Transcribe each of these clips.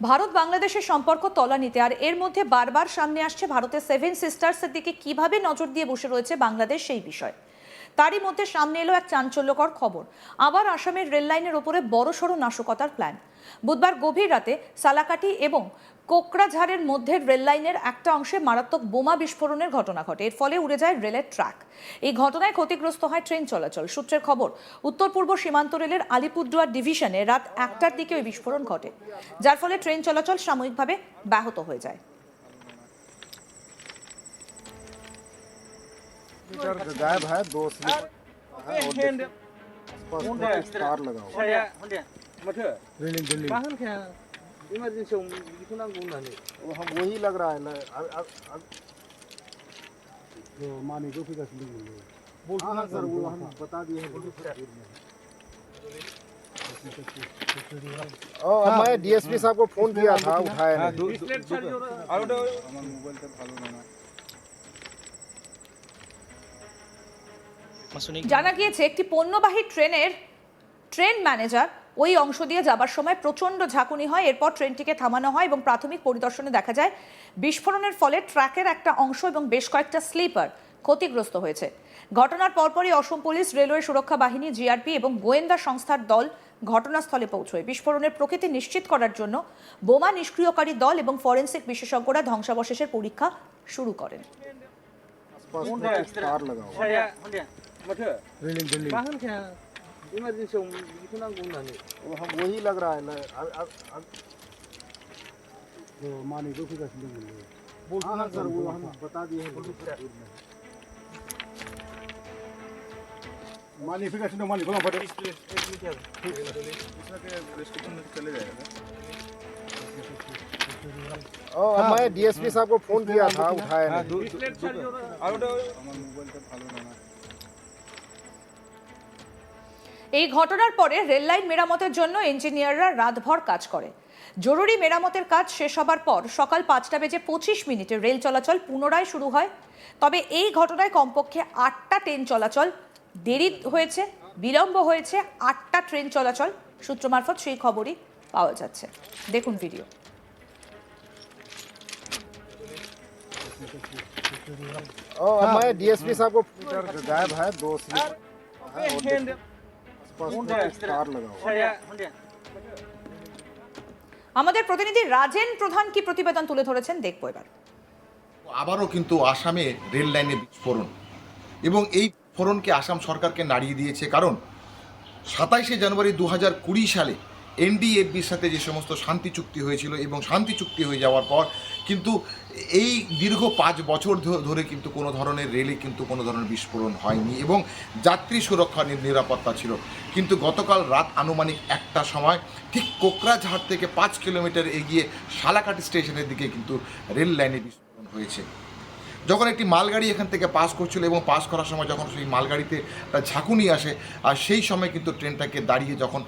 ভারত বাংলাদেশের সম্পর্ক তলানিতে। আর এর মধ্যে বারবার সামনে আসছে ভারতের সেভেন সিস্টার্সের দিকে কীভাবে নজর দিয়ে বসে রয়েছে বাংলাদেশ সেই বিষয়। তারই মধ্যে সামনে এলো এক চাঞ্চল্যকর খবর। আবার আসামের রেল লাইনের ওপরে বড়সড় নাশকতার প্ল্যান বুধবার গভীর রাতে সালাকাটি এবং কোকড়াঝাড়ের মধ্যে রেল লাইনের একটা অংশে মারাত্মক বোমা বিস্ফোরণের ঘটনা ঘটে এর ফলে উড়ে যায় রেলের ট্র্যাক এই ঘটনায় ক্ষতিগ্রস্ত হয় ট্রেন চলাচল সূত্রের খবর উত্তর পূর্ব সীমান্ত রেলের আলিপুরদুয়ার ডিভিশনে রাত একটার দিকে ওই বিস্ফোরণ ঘটে যার ফলে ট্রেন চলাচল সাময়িকভাবে ব্যাহত হয়ে যায় मीटर गायब है दो स्लिप है और आसपास कुछ तार लगा हुआ है। saya honde माथो रीलिंग रीलिंग मा होनखाया इमारजेन्सियाव बिदिखौ नांगौ होननानै वो हम वही लग रहा है ल- अब- अब- अब- जो मानी जो फिर असली हाँ हाँ सर वो हम बता दिए हैं ओ, मैं डीएसपी साहब को फोन किया था उठाया नहीं জানা গিয়েছে একটি পণ্যবাহী ট্রেনের ট্রেন ম্যানেজার ওই অংশ দিয়ে যাবার সময় প্রচণ্ড ঝাঁকুনি হয় এরপর ট্রেনটিকে থামানো হয় এবং প্রাথমিক পরিদর্শনে দেখা যায় বিস্ফোরণের ফলে ট্র্যাকের একটা অংশ এবং বেশ কয়েকটা স্লিপার ক্ষতিগ্রস্ত হয়েছে ঘটনার পরপরই অসম পুলিশ রেলওয়ে সুরক্ষা বাহিনী জিআরপি এবং গোয়েন্দা সংস্থার দল ঘটনাস্থলে পৌঁছয় বিস্ফোরণের প্রকৃতি নিশ্চিত করার জন্য বোমা নিষ্ক্রিয়কারী দল এবং ফরেন্সিক বিশেষজ্ঞরা ধ্বংসাবশেষের পরীক্ষা শুরু করেন आसपास कुछ तार लगा हुआ है। saya honde माथो रीलिंग रीलिंग मा होनखाया इमारजेन्सियाव बिदिखौ नांगौ होननानै हम वही लग रहा है ल- अब- अब- अब- जो फिर हाँ। हाँ सर वो हम बता दिए हैं। मानी बोला बटे ओ, मैं डीएसपी साहब को फ़ोन किया था उठाया नहीं। এই ঘটনার পরে রেললাইন মেরামতের জন্য ইঞ্জিনিয়াররা রাতভর কাজ করে জরুরি মেরামতের কাজ শেষ হবার পর সকাল পাঁচটা বেজে পঁচিশ মিনিটে রেল চলাচল পুনরায় শুরু হয় তবে এই ঘটনায় কমপক্ষে আটটা ট্রেন চলাচল দেরি হয়েছে বিলম্ব হয়েছে আটটা ট্রেন চলাচল সূত্র মারফত সেই খবরই পাওয়া যাচ্ছে দেখুন ভিডিও ओ, मैं डीएसपी साहब को मीटर गायब है दो स्लिप है और आसपास कुछ तार लगा हुआ है। saya honde আমাদের প্রতিনিধি রাজেন প্রধান কি প্রতিবেদন তুলে ধরেছেন দেখবো এবার আবারও কিন্তু আসামে রেল লাইনে বিস্ফোরণ এবং এই ফোরনকে আসাম সরকারকে নাড়িয়ে দিয়েছে কারণ সাতাইশে জানুয়ারি দু হাজার কুড়ি সালে এনডিএফবির সাথে যে সমস্ত শান্তি চুক্তি হয়েছিল এবং শান্তি চুক্তি হয়ে যাওয়ার পর কিন্তু এই দীর্ঘ পাঁচ বছর ধরে কিন্তু কোনো ধরনের রেলে কিন্তু কোনো ধরনের বিস্ফোরণ হয়নি এবং যাত্রী সুরক্ষা নিরাপত্তা ছিল। কিন্তু গতকাল রাত আনুমানিক একটা সময় ঠিক কোকরাঝাড় থেকে পাঁচ কিলোমিটার এগিয়ে সালাকাটি স্টেশনের দিকে কিন্তু রেল লাইনে বিস্ফোরণ হয়েছে। যখন একটি মালগাড়ি এখান থেকে পাস করছিল এবং পাস করার সময় যখন সেই মালগাড়িতে ঝাঁকুনি আসে, আর সেই সময় কিন্তু ট্রেনটাকে দাঁড়িয়ে যখন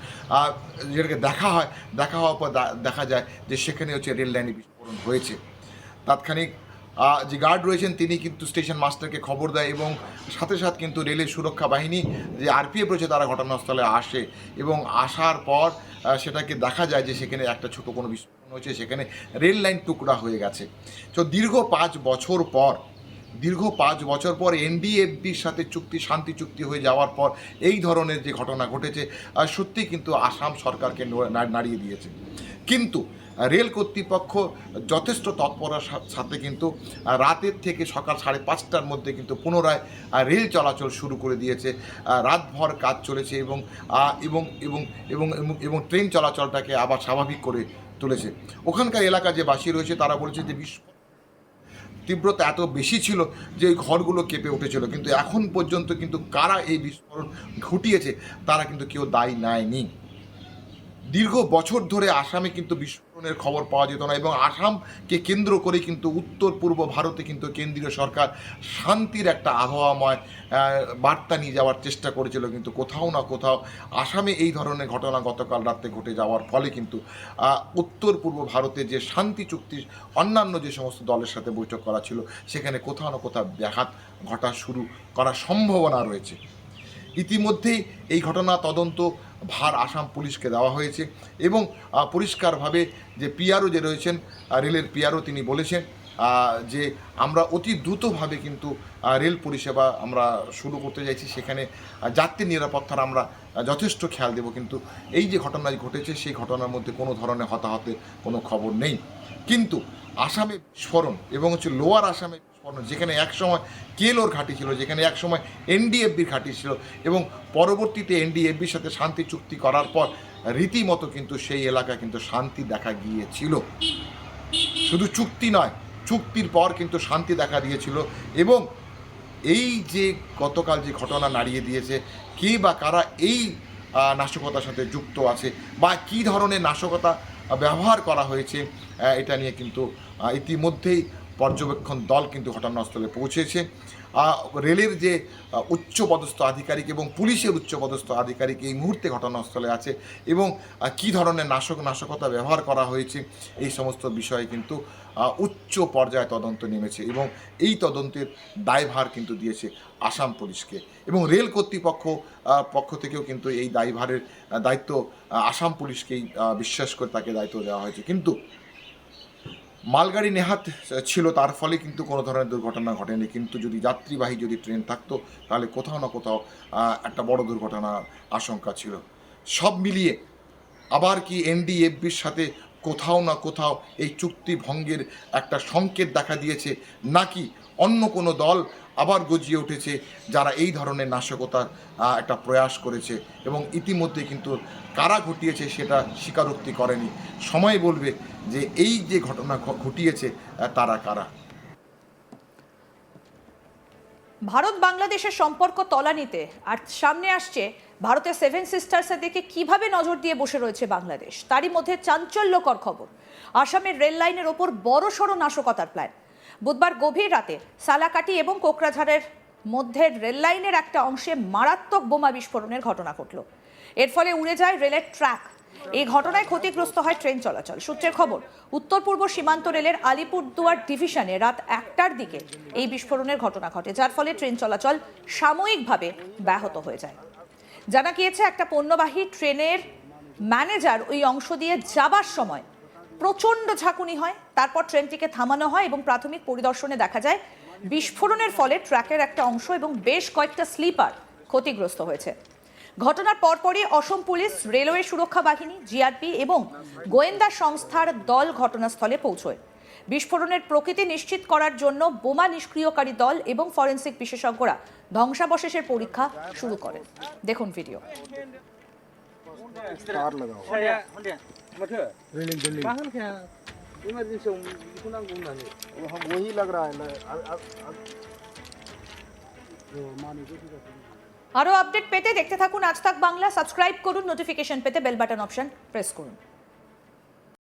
যেটাকে দেখা হয়, দেখা হওয়ার পর দেখা যায় যে সেখানে হচ্ছে রেল লাইনে বিস্ফোরণ হয়েছে। তাৎক্ষণিক যে গার্ড রয়েছেন তিনি কিন্তু স্টেশন মাস্টারকে খবর দেয় এবং সাথে সাথে কিন্তু রেলের সুরক্ষা বাহিনী যে আরপিএফ রয়েছে তারা ঘটনাস্থলে আসে এবং আসার পর সেটাকে দেখা যায় যে সেখানে একটা ছোট কোনো বিস্ফোরণ হয়েছে, সেখানে রেল লাইন টুকরা হয়ে গেছে। তো দীর্ঘ পাঁচ বছর পর, দীর্ঘ পাঁচ বছর পর এনডিএফবির সাথে চুক্তি, শান্তি চুক্তি হয়ে যাওয়ার পর এই ধরনের যে ঘটনা ঘটেছে সত্যি কিন্তু আসাম সরকারকে নাড়িয়ে দিয়েছে। কিন্তু রেল কর্তৃপক্ষ যথেষ্ট তৎপরার সাথে কিন্তু রাতের থেকে সকাল সাড়ে পাঁচটার মধ্যে কিন্তু পুনরায় রেল চলাচল শুরু করে দিয়েছে। রাতভর কাজ চলেছে এবং এবং এবং এবং, এবং- ট্রেন চলাচলটাকে আবার স্বাভাবিক করে তুলেছে। ওখানকার এলাকা যে বাসী রয়েছে, তারা বলেছে যে বিশ্ব তীব্রতা এত বেশি ছিল যে ওই ঘরগুলো কেঁপে উঠেছিল। কিন্তু এখন পর্যন্ত কিন্তু কারা এই বিস্ফোরণ ঘটিয়েছে, তারা কিন্তু কেউ দায়ী নেয়নি। দীর্ঘ বছর ধরে আসামে কিন্তু বিস্ফোরণের খবর পাওয়া যেত না এবং আসামকে কেন্দ্র করে কিন্তু উত্তর পূর্ব ভারতে কিন্তু কেন্দ্রীয় সরকার শান্তির একটা আবহাওয়াময় বার্তা নিয়ে যাওয়ার চেষ্টা করেছিল কিন্তু কোথাও না কোথাও আসামে এই ধরনের ঘটনা গতকাল রাতে ঘটে যাওয়ার ফলে কিন্তু উত্তর পূর্ব ভারতে যে শান্তি চুক্তির অন্যান্য যে সমস্ত দলের সাথে বৈঠক করা ছিল, সেখানে কোথাও না কোথাও ব্যাঘাত ঘটা শুরু করার সম্ভাবনা রয়েছে। ইতিমধ্যেই এই ঘটনা তদন্ত ভার আসাম পুলিশকে দেওয়া হয়েছে এবং পরিষ্কারভাবে যে পিআরও যে রয়েছেন রেলের পিআরও তিনি বলেছেন যে আমরা অতি দ্রুতভাবে কিন্তু রেল পরিষেবা আমরা শুরু করতে চাইছি। সেখানে যাত্রী নিরাপত্তার আমরা যথেষ্ট খেয়াল দেব। কিন্তু এই যে ঘটনা ঘটেছে, সেই ঘটনার মধ্যে কোনো ধরনের হতাহতের কোনো খবর নেই। কিন্তু আসামে বিস্ফোরণ এবং হচ্ছে লোয়ার আসামে বিস্ফোরণ যেখানে একসময় কেলোর ঘাঁটি ছিল, যেখানে একসময় এনডিএফবির ঘাঁটি ছিল এবং পরবর্তীতে এনডিএফবির সাথে শান্তি চুক্তি করার পর রীতিমতো কিন্তু সেই এলাকা কিন্তু শান্তি দেখা গিয়েছিল। শুধু চুক্তি নয়, চুক্তির পর কিন্তু শান্তি দেখা দিয়েছিল এবং এই যে গতকাল যে ঘটনা নাড়িয়ে দিয়েছে, কে বা কারা এই নাশকতার সাথে যুক্ত আছে বা কী ধরনের নাশকতা ব্যবহার করা হয়েছে এটা নিয়ে কিন্তু ইতিমধ্যেই পর্যবেক্ষণ দল কিন্তু ঘটনাস্থলে পৌঁছেছে। রেলের যে উচ্চপদস্থ আধিকারিক এবং পুলিশের উচ্চপদস্থ আধিকারিক এই মুহূর্তে ঘটনাস্থলে আছে এবং কী ধরনের নাশক নাশকতা ব্যবহার করা হয়েছে, এই সমস্ত বিষয়ে কিন্তু উচ্চ পর্যায়ে তদন্ত নেমেছে এবং এই তদন্তের দায়ভার কিন্তু দিয়েছে আসাম পুলিশকে এবং রেল কর্তৃপক্ষ পক্ষ থেকেও কিন্তু এই দায়ভারের দায়িত্ব আসাম পুলিশকেই বিশ্বাস করে তাকে দায়িত্ব দেওয়া হয়েছে। কিন্তু মালগাড়ি নেহাত ছিল, তার ফলে কিন্তু কোনো ধরনের দুর্ঘটনা ঘটেনি। কিন্তু যদি যাত্রীবাহী যদি ট্রেন থাকতো, তাহলে কোথাও না কোথাও একটা বড় দুর্ঘটনার আশঙ্কা ছিল। সব মিলিয়ে আবার কি এনডিএফবির সাথে কোথাও না কোথাও এই চুক্তি ভঙ্গের একটা সংকেত দেখা দিয়েছে। নাকি অন্য কোনো দল আবার গজিয়ে উঠেছে যারা এই ধরনের নাশকতার একটা প্রয়াস করেছে এবং ইতিমধ্যে কিন্তু কারা ঘটিয়েছে সেটা স্বীকারোক্তি করেনি। সময় বলবে যে এই যে ঘটনা ঘটিয়েছে তারা কারা? ভারত বাংলাদেশের সম্পর্ক তলানিতে, আর সামনে আসছে ভারতের সেভেন সিস্টার্সের দিকে কীভাবে নজর দিয়ে বসে রয়েছে বাংলাদেশ? তারই মধ্যে চাঞ্চল্যকর খবর। আসামের রেল লাইনের ওপর বড় সড়ো নাশকতার প্ল্যান বুধবার গভীর রাতে সালাকাটি এবং কোকরাঝাড়ের মধ্যে রেল লাইনের একটা অংশে মারাত্মক বোমা বিস্ফোরণের ঘটনা ঘটল। এর ফলে উড়ে যায় রেলের ট্র্যাক এই ঘটনায় ক্ষতিগ্রস্ত হয় ট্রেন চলাচল। সূত্রের খবর উত্তর পূর্ব সীমান্ত রেলের আলিপুরদুয়ার ডিভিশনে রাত একটার দিকে এই বিস্ফোরণের ঘটনা ঘটে, যার ফলে ট্রেন চলাচল সাময়িকভাবে ব্যাহত হয়ে যায়। জানা গিয়েছে একটা পণ্যবাহী ট্রেনের ম্যানেজার ওই অংশ দিয়ে যাবার সময় প্রচণ্ড ঝাঁকুনি হয়। তারপর ট্রেনটিকে থামানো হয় এবং প্রাথমিক পরিদর্শনে দেখা যায়, বিস্ফোরণের ফলে ট্র্যাকের একটা অংশ এবং বেশ কয়েকটা স্লিপার ক্ষতিগ্রস্ত হয়েছে। ঘটনার পরপরই অসম পুলিশ, রেলওয়ে সুরক্ষা বাহিনী, জিআরপি এবং গোয়েন্দা সংস্থার দল ঘটনাস্থলে পৌঁছয়। বিস্ফোরণের প্রকৃতি নিশ্চিত করার জন্য বোমা নিষ্ক্রিয়কারী দল এবং ফরেন্সিক বিশেষজ্ঞরা ধ্বংসাবশেষের পরীক্ষা শুরু করেন। দেখুন ভিডিও। আরও আরও আপডেট পেতে দেখতে থাকুন আজ তাক বাংলা, সাবস্ক্রাইব করুন নোটিফিকেশন পেতে বেল বাটন অপশন প্রেস করুন।